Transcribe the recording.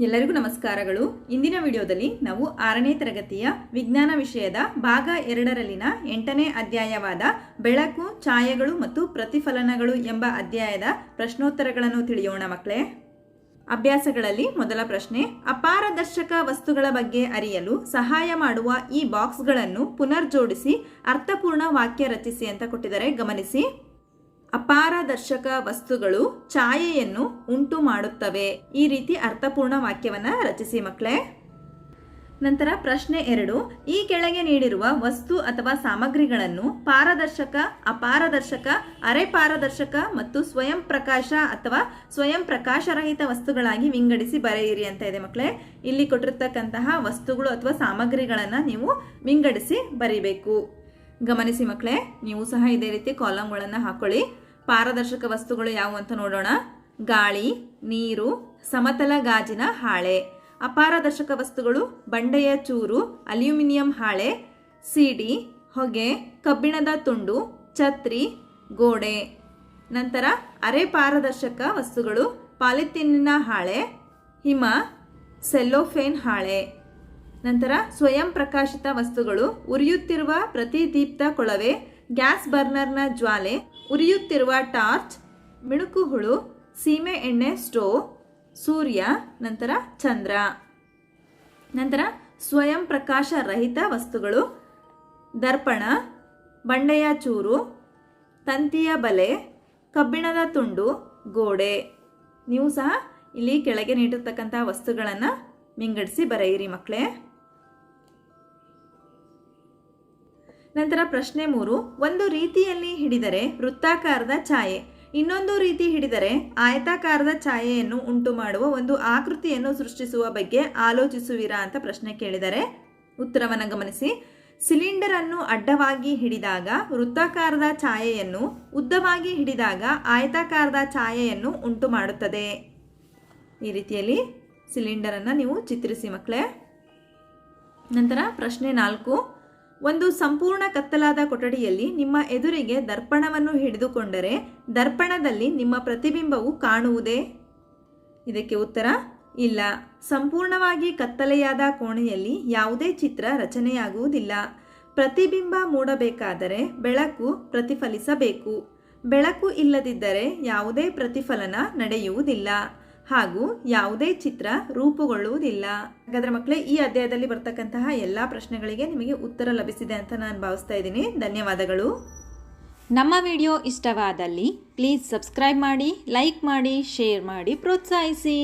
ಎಲ್ಲರಿಗೂ ನಮಸ್ಕಾರಗಳು. ಇಂದಿನ ವಿಡಿಯೋದಲ್ಲಿ ನಾವು ಆರನೇ ತರಗತಿಯ ವಿಜ್ಞಾನ ವಿಷಯದ ಭಾಗ ಎರಡರಲ್ಲಿನ ಎಂಟನೇ ಅಧ್ಯಾಯವಾದ ಬೆಳಕು, ಛಾಯೆಗಳು ಮತ್ತು ಪ್ರತಿಫಲನಗಳು ಎಂಬ ಅಧ್ಯಾಯದ ಪ್ರಶ್ನೋತ್ತರಗಳನ್ನು ತಿಳಿಯೋಣ ಮಕ್ಕಳೇ. ಅಭ್ಯಾಸಗಳಲ್ಲಿ ಮೊದಲ ಪ್ರಶ್ನೆ, ಅಪಾರದರ್ಶಕ ವಸ್ತುಗಳ ಬಗ್ಗೆ ಅರಿಯಲು ಸಹಾಯ ಮಾಡುವ ಈ ಬಾಕ್ಸ್ಗಳನ್ನು ಪುನರ್ಜೋಡಿಸಿ ಅರ್ಥಪೂರ್ಣ ವಾಕ್ಯ ರಚಿಸಿ ಅಂತ ಕೊಟ್ಟಿದ್ದಾರೆ. ಗಮನಿಸಿ. ಅಪಾರದರ್ಶಕ ವಸ್ತುಗಳು ಛಾಯೆಯನ್ನು ಉಂಟು ಮಾಡುತ್ತವೆ ಈ ರೀತಿ ಅರ್ಥಪೂರ್ಣ ವಾಕ್ಯವನ್ನ ರಚಿಸಿ ಮಕ್ಕಳೇ. ನಂತರ ಪ್ರಶ್ನೆ ಎರಡು. ಈ ಕೆಳಗೆ ನೀಡಿರುವ ವಸ್ತು ಅಥವಾ ಸಾಮಗ್ರಿಗಳನ್ನು ಪಾರದರ್ಶಕ, ಅಪಾರದರ್ಶಕ, ಅರೆ ಪಾರದರ್ಶಕ ಮತ್ತು ಸ್ವಯಂ ಪ್ರಕಾಶ ಅಥವಾ ಸ್ವಯಂ ಪ್ರಕಾಶರಹಿತ ವಸ್ತುಗಳಾಗಿ ವಿಂಗಡಿಸಿ ಬರೆಯಿರಿ ಅಂತ ಇದೆ ಮಕ್ಕಳೇ. ಇಲ್ಲಿ ಕೊಟ್ಟಿರ್ತಕ್ಕಂತಹ ವಸ್ತುಗಳು ಅಥವಾ ಸಾಮಗ್ರಿಗಳನ್ನು ನೀವು ವಿಂಗಡಿಸಿ ಬರೀಬೇಕು. ಗಮನಿಸಿ ಮಕ್ಕಳೇ, ನೀವು ಸಹ ಇದೇ ರೀತಿ ಕಾಲಮ್ಗಳನ್ನು ಹಾಕೊಳ್ಳಿ. ಪಾರದರ್ಶಕ ವಸ್ತುಗಳು ಯಾವುವು ಅಂತ ನೋಡೋಣ. ಗಾಳಿ, ನೀರು, ಸಮತಲ ಗಾಜಿನ ಹಾಳೆ. ಅಪಾರದರ್ಶಕ ವಸ್ತುಗಳು ಬಂಡೆಯ ಚೂರು, ಅಲ್ಯೂಮಿನಿಯಂ ಹಾಳೆ, ಸಿಡಿ, ಹೊಗೆ, ಕಬ್ಬಿಣದ ತುಂಡು, ಛತ್ರಿ, ಗೋಡೆ. ನಂತರ ಅರೆ ಪಾರದರ್ಶಕ ವಸ್ತುಗಳು ಪಾಲಿಥೀನಿನ ಹಾಳೆ, ಹಿಮ, ಸೆಲ್ಲೋಫೇನ್ ಹಾಳೆ. ನಂತರ ಸ್ವಯಂ ಪ್ರಕಾಶಿತ ವಸ್ತುಗಳು ಉರಿಯುತ್ತಿರುವ ಪ್ರತಿದೀಪ್ತ ಕೊಳವೆ ಗ್ಯಾಸ್ ಬರ್ನರ್ನ ಜ್ವಾಲೆ, ಉರಿಯುತ್ತಿರುವ ಟಾರ್ಚ್, ಮಿಣುಕು ಹುಳು, ಸೀಮೆ ಎಣ್ಣೆ ಸ್ಟೋವ್, ಸೂರ್ಯ, ನಂತರ ಚಂದ್ರ. ನಂತರ ಸ್ವಯಂ ಪ್ರಕಾಶ ರಹಿತ ವಸ್ತುಗಳು, ದರ್ಪಣ, ಬಂಡೆಯ ಚೂರು, ತಂತಿಯ ಬಲೆ, ಕಬ್ಬಿಣದ ತುಂಡು, ಗೋಡೆ. ನೀವು ಸಹ ಇಲ್ಲಿ ಕೆಳಗೆ ನೀಡಿರ್ತಕ್ಕಂಥ ವಸ್ತುಗಳನ್ನು ವಿಂಗಡಿಸಿ ಬರೆಯಿರಿ ಮಕ್ಕಳೇ. ನಂತರ ಪ್ರಶ್ನೆ ಮೂರು. ಒಂದು ರೀತಿಯಲ್ಲಿ ಹಿಡಿದರೆ ವೃತ್ತಾಕಾರದ ಛಾಯೆ. ಇನ್ನೊಂದು ರೀತಿ ಹಿಡಿದರೆ ಆಯತಾಕಾರದ ಛಾಯೆಯನ್ನು ಉಂಟು ಮಾಡುವ ಒಂದು ಆಕೃತಿಯನ್ನು ಸೃಷ್ಟಿಸುವ ಬಗ್ಗೆ ಆಲೋಚಿಸುವಿರಾ ಅಂತ ಪ್ರಶ್ನೆ ಕೇಳಿದರೆ ಉತ್ತರವನ್ನು ಗಮನಿಸಿ. ಸಿಲಿಂಡರ್ ಅನ್ನು ಅಡ್ಡವಾಗಿ ಹಿಡಿದಾಗ ವೃತ್ತಾಕಾರದ ಛಾಯೆಯನ್ನು ಉದ್ದವಾಗಿ ಹಿಡಿದಾಗ ಆಯತಾಕಾರದ ಛಾಯೆಯನ್ನು ಉಂಟು ಮಾಡುತ್ತದೆ ಈ ರೀತಿಯಲ್ಲಿ ಸಿಲಿಂಡರನ್ನು ನೀವು ಚಿತ್ರಿಸಿ ಮಕ್ಕಳೇ. ನಂತರ ಪ್ರಶ್ನೆ ನಾಲ್ಕು. ಒಂದು ಸಂಪೂರ್ಣ ಕತ್ತಲಾದ ಕೊಠಡಿಯಲ್ಲಿ ನಿಮ್ಮ ಎದುರಿಗೆ ದರ್ಪಣವನ್ನು ಹಿಡಿದುಕೊಂಡರೆ ದರ್ಪಣದಲ್ಲಿ ನಿಮ್ಮ ಪ್ರತಿಬಿಂಬವು ಕಾಣುವುದೇ? ಇದಕ್ಕೆ ಉತ್ತರ, ಇಲ್ಲ. ಸಂಪೂರ್ಣವಾಗಿ ಕತ್ತಲೆಯಾದ ಕೋಣೆಯಲ್ಲಿ ಯಾವುದೇ ಚಿತ್ರ ರಚನೆಯಾಗುವುದಿಲ್ಲ. ಪ್ರತಿಬಿಂಬ ಮೂಡಬೇಕಾದರೆ ಬೆಳಕು ಪ್ರತಿಫಲಿಸಬೇಕು. ಬೆಳಕು ಇಲ್ಲದಿದ್ದರೆ ಯಾವುದೇ ಪ್ರತಿಫಲನ ನಡೆಯುವುದಿಲ್ಲ. ಹಾಗೂ ಯಾವುದೇ ಚಿತ್ರ ರೂಪುಗೊಳ್ಳುವುದಿಲ್ಲ. ಹಾಗಾದ್ರೆ ಮಕ್ಕಳೇ ಈ ಅಧ್ಯಾಯದಲ್ಲಿ ಬರ್ತಕ್ಕಂತಹ ಎಲ್ಲ ಪ್ರಶ್ನೆಗಳಿಗೆ ನಿಮಗೆ ಉತ್ತರ ಲಭಿಸಿದೆ ಅಂತ ನಾನು ಭಾವಿಸ್ತಾ ಇದ್ದೀನಿ. ಧನ್ಯವಾದಗಳು. ನಮ್ಮ ವಿಡಿಯೋ ಇಷ್ಟವಾದಲ್ಲಿ ಪ್ಲೀಸ್ ಸಬ್ಸ್ಕ್ರೈಬ್ ಮಾಡಿ, ಲೈಕ್ ಮಾಡಿ, ಶೇರ್ ಮಾಡಿ, ಪ್ರೋತ್ಸಾಹಿಸಿ.